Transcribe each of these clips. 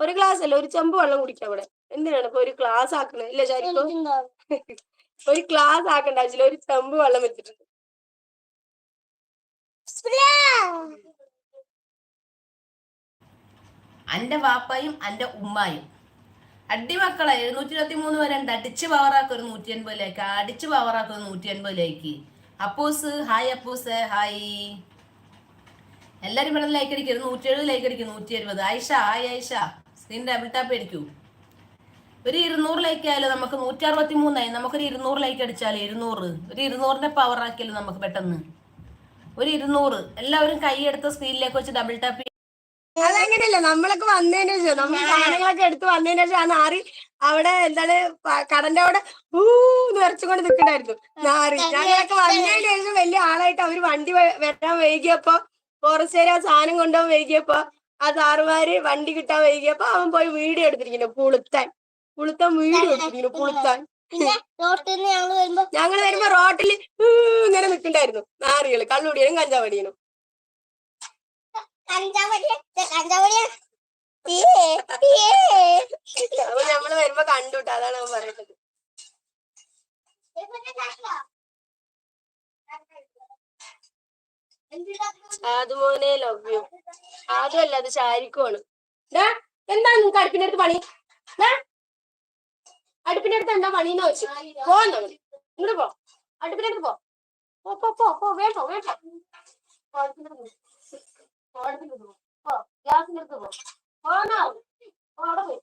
ഒരു ഗ്ലാസ് അല്ല ഒരു ചെമ്പ് വെള്ളം കുടിക്കാം അവിടെ. എന്തിനാണ് ഇപ്പൊ ഒരു ഗ്ലാസ് ആക്കണേ? ഇല്ല ശരിക്കും ഒരു ഗ്ലാസ് ആക്കണ്ട ആവശ്യമില്ല ഒരു ചെമ്പ് വെള്ളം വെച്ചിട്ടുണ്ട് അന്റെ വാപ്പയും അന്റെ ഉമ്മായും. അടിമക്കളെ എഴുന്നൂറ്റി ഇരുപത്തി മൂന്ന് വരെ ഉണ്ട്. അടിച്ച് പവറാക്ക ഒരു നൂറ്റി എൺപതിലേക്ക് അടിച്ച് പവറാക്ക ഒരു നൂറ്റി എൺപതിലേക്ക് അപ്പൂസ് ഹായ് അപ്പൂസ് ഹായ് എല്ലാരും ഇവിടെ ലൈക്ക് അടിക്കും. നൂറ്റി എഴുപത് ലൈക്ക് അടിക്കും. നൂറ്റി എഴുപത് Ayisha hi Ayisha. Screen double tap അടിക്കൂ. ഒരു ആയാലും നമുക്ക് നൂറ്റി അറുപത്തി മൂന്നായി നമുക്കൊരു ഇരുന്നൂറ് ലൈക്ക് അടിച്ചാലേ ഇരുന്നൂറ്. ഒരു ഇരുന്നൂറിന്റെ പവർ ആക്കിയാലും നമുക്ക് പെട്ടെന്ന്. ഒരു ഇരുന്നൂറ്. എല്ലാവരും കൈയെടുത്ത സ്ക്രീനിലേക്ക് വെച്ച് ഡബിൾ ടാപ്പ് അതങ്ങനെയല്ല നമ്മളൊക്കെ വന്നതിന് ശേഷം നമ്മൾ സാധനങ്ങളൊക്കെ എടുത്ത് വന്നതിന് ശേഷം ആ നാറി അവിടെ എന്താണ് കടന്റെ അവിടെ ഊ നിറച്ചുകൊണ്ട് നിൽക്കണ്ടായിരുന്നു നാറി. ഞങ്ങളൊക്കെ വന്നതിന് ശേഷം വലിയ ആളായിട്ട് അവർ വണ്ടി വരാൻ വൈകിയപ്പോ ഫോറസ്റ്റുകാർ ആ സാധനം കൊണ്ടുപോകാൻ വൈകിയപ്പോ ആ സാറുമാര് വണ്ടി കിട്ടാൻ വൈകിയപ്പോ അവൻ പോയി വീഡിയോ എടുത്തിരിക്കുന്നു പുളുത്താൻ. പുളുത്താൻ വീട് എടുത്തിരിക്കുന്നു പുളുത്താൻ. ഞങ്ങൾ വരുമ്പോ റോട്ടിൽ ഇങ്ങനെ നിൽക്കണ്ടായിരുന്നു നാറികൾ കള്ളുടിയനും കഞ്ചാവടിയനും. കഞ്ചാവടിയ? കഞ്ചാവടിയ. അപ്പൊ നമ്മൾ വരുമ്പോ കണ്ടുട്ടോ അതാണ് അവൻ പറയുന്നത്. അതുമോനെ ലവ് യു അതുമല്ല അത് ശാരിക്കുമാണ് എന്താ നിങ്ങക്ക് അടുപ്പിന്റെ അടുത്ത് പണി? അടുപ്പിന്റെ അടുത്ത് എന്താ പണിന്ന് വെച്ചു പോന്നോ ഇങ്ങോട്ട് പോ. അടുപ്പിന്റെ അടുത്ത് പോ. പോ പോ പോ വേട്ടോ പോ, ഗ്യാസിന്റെ അടുത്ത് പോ. പോന്നോ അവിടെ പോയി.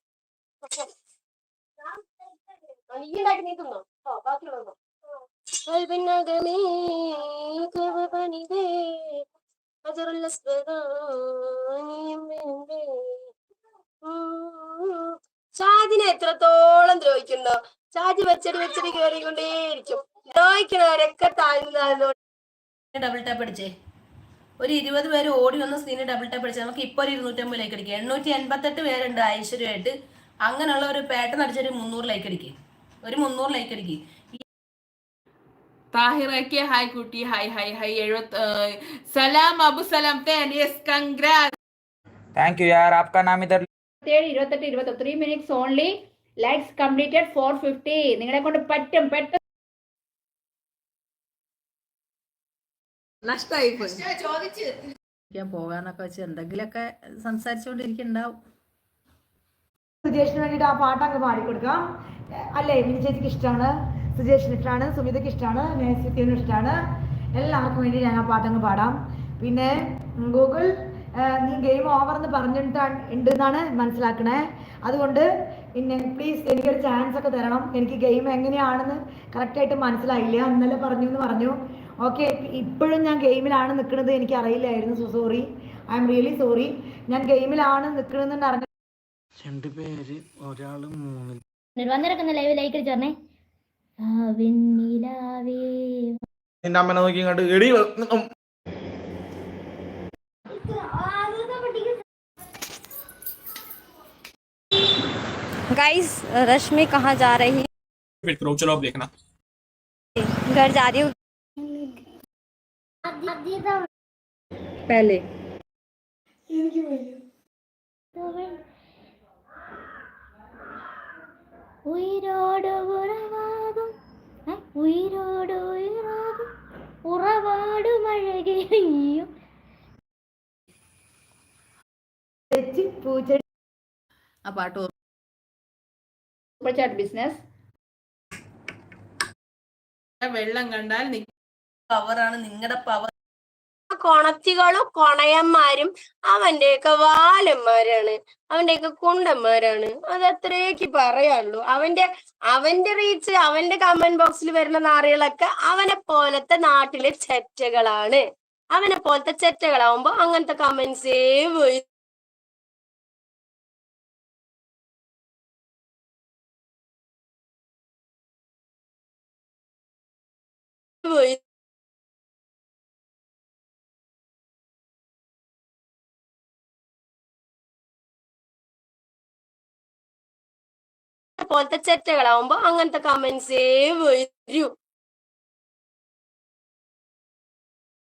നീ ഉണ്ടാക്കി നീ قلبنغمي كيف بني أجر ഷാജിനെ എത്രത്തോളം ദ്രോഹിക്കുന്നോ ഷാജി വെച്ചടി വെച്ചടി കയറിക്കൊണ്ടേയിരിക്കും ദ്രോഹിക്കുന്നവരൊക്കെ താഴ്ന്നു ഡബിൾ ടാപ്പ് അടിച്ചേ ഒരു ഇരുപത് പേര് ഓടി വന്ന സ്ക്രീനിൽ ഡബിൾ ടാപ്പ് അടിച്ചേ നമുക്ക് ഇപ്പോൾ ഒരു ഇരുന്നൂറ്റമ്പത് ലൈക്ക് അടിക്കുക എണ്ണൂറ്റി എൺപത്തെട്ട് പേരുണ്ട് ഐശ്വര്യമായിട്ട് അങ്ങനെയുള്ള ഒരു പാറ്റേൺ അടിച്ചൊരു മുന്നൂറ് ലൈക്ക് അടിക്കുക ഒരു മുന്നൂറ് ലൈക്ക് അടിക്കുക താഹിറയ്ക്ക് ഹായ് കുട്ടി ഹായ് ഹായ് ഹായ് എഴുപത് സലാം അബു സലാം യെസ് കൺഗ്രാറ്റ് താങ്ക് യു യാർ ആപ്കാ നാം ഇതർ ഇരുപത്തേഴ് ഇരുപത്തെട്ട് ഇരുപത്തി three minutes only likes completed four fifty നിങ്ങളെ കൊണ്ട് പറ്റും പെട്ടെന്ന്. നഷ്ടമായി പോകാന്നൊക്കെ വെച്ച് എന്തെങ്കിലുമൊക്കെ സംസാരിച്ചുകൊണ്ടിരിക്കുന്നുണ്ടാവും സുജേഷിന് വേണ്ടിയിട്ട് ആ പാട്ടങ്ങ് പാടിക്കൊടുക്കാം. അല്ലേ മിനി ചേച്ചിക്ക് ഇഷ്ടമാണ് സുജേഷിന് ഇഷ്ടമാണ് സുമിതയ്ക്ക് ഇഷ്ടമാണ് നേസിത്തിന് ഇഷ്ടമാണ് എല്ലാവർക്കും വേണ്ടി ഞാൻ ആ പാട്ടങ്ങ് പാടാം. പിന്നെ ഗൂഗിൾ നീ ഗെയിം ഓവർ എന്ന് പറഞ്ഞിട്ടാണ് ഉണ്ട് എന്നാണ് മനസ്സിലാക്കണേ. അതുകൊണ്ട് പിന്നെ പ്ലീസ് എനിക്കൊരു ചാൻസ് ഒക്കെ തരണം. എനിക്ക് ഗെയിം എങ്ങനെയാണെന്ന് കറക്റ്റായിട്ട് മനസ്സിലായില്ല. ഇന്നലെ പറഞ്ഞു എന്ന് പറഞ്ഞു. ഓക്കെ ഇപ്പോഴും ഞാൻ ഗെയിമിലാണ് നിൽക്കുന്നത് എനിക്ക് അറിയില്ലായിരുന്നു so sorry I'm really sorry ഞാൻ ഗെയിമിലാണ് നിൽക്കുന്നത് അറിഞ്ഞു രണ്ട് പേര് മൂന്ന് മൂന്നിൽ വന്നിറക്കുന്ന ലൈവ് ലൈക്ക് വെണ്ണിലാവേ നിന്റെ അമ്മനെ നോക്കി ഇങ്ങോട്ട് എടി ഉം. गाइस रश्मि कहाँ जा रही है वेट करो चलो अब देखना घर जा रही हूँ पहले ഉയരോട് ഉറവാകും ഏ? ഉയരോട് ഉയരാകും ഉറവാടും അഴകേ അയ്യോ ആ പാട്ട്. സൂപ്പർ ചാറ്റ് ബിസിനസ് വെള്ളം കണ്ടാൽ പവറാണ് നിങ്ങളുടെ പവർ കൊണത്തികളും കൊണയന്മാരും അവന്റെയൊക്കെ വാലന്മാരാണ് അവന്റെയൊക്കെ കുണ്ടന്മാരാണ്. അത് അത്രയൊക്കെ പറയാനുള്ളൂ. അവന്റെ അവന്റെ റീച്ച് അവന്റെ കമന്റ് ബോക്സിൽ വരുന്ന നാറികളൊക്കെ അവനെ പോലത്തെ നാട്ടിലെ ചെറ്റകളാണ്. അവനെ പോലത്തെ ചെറ്റകളാവുമ്പോ അങ്ങനത്തെ കമന്റ്സേ പോയി പോലത്തെ ചെറ്റകളാവുമ്പോ അങ്ങനത്തെ കമന്റ്സേ വരൂ.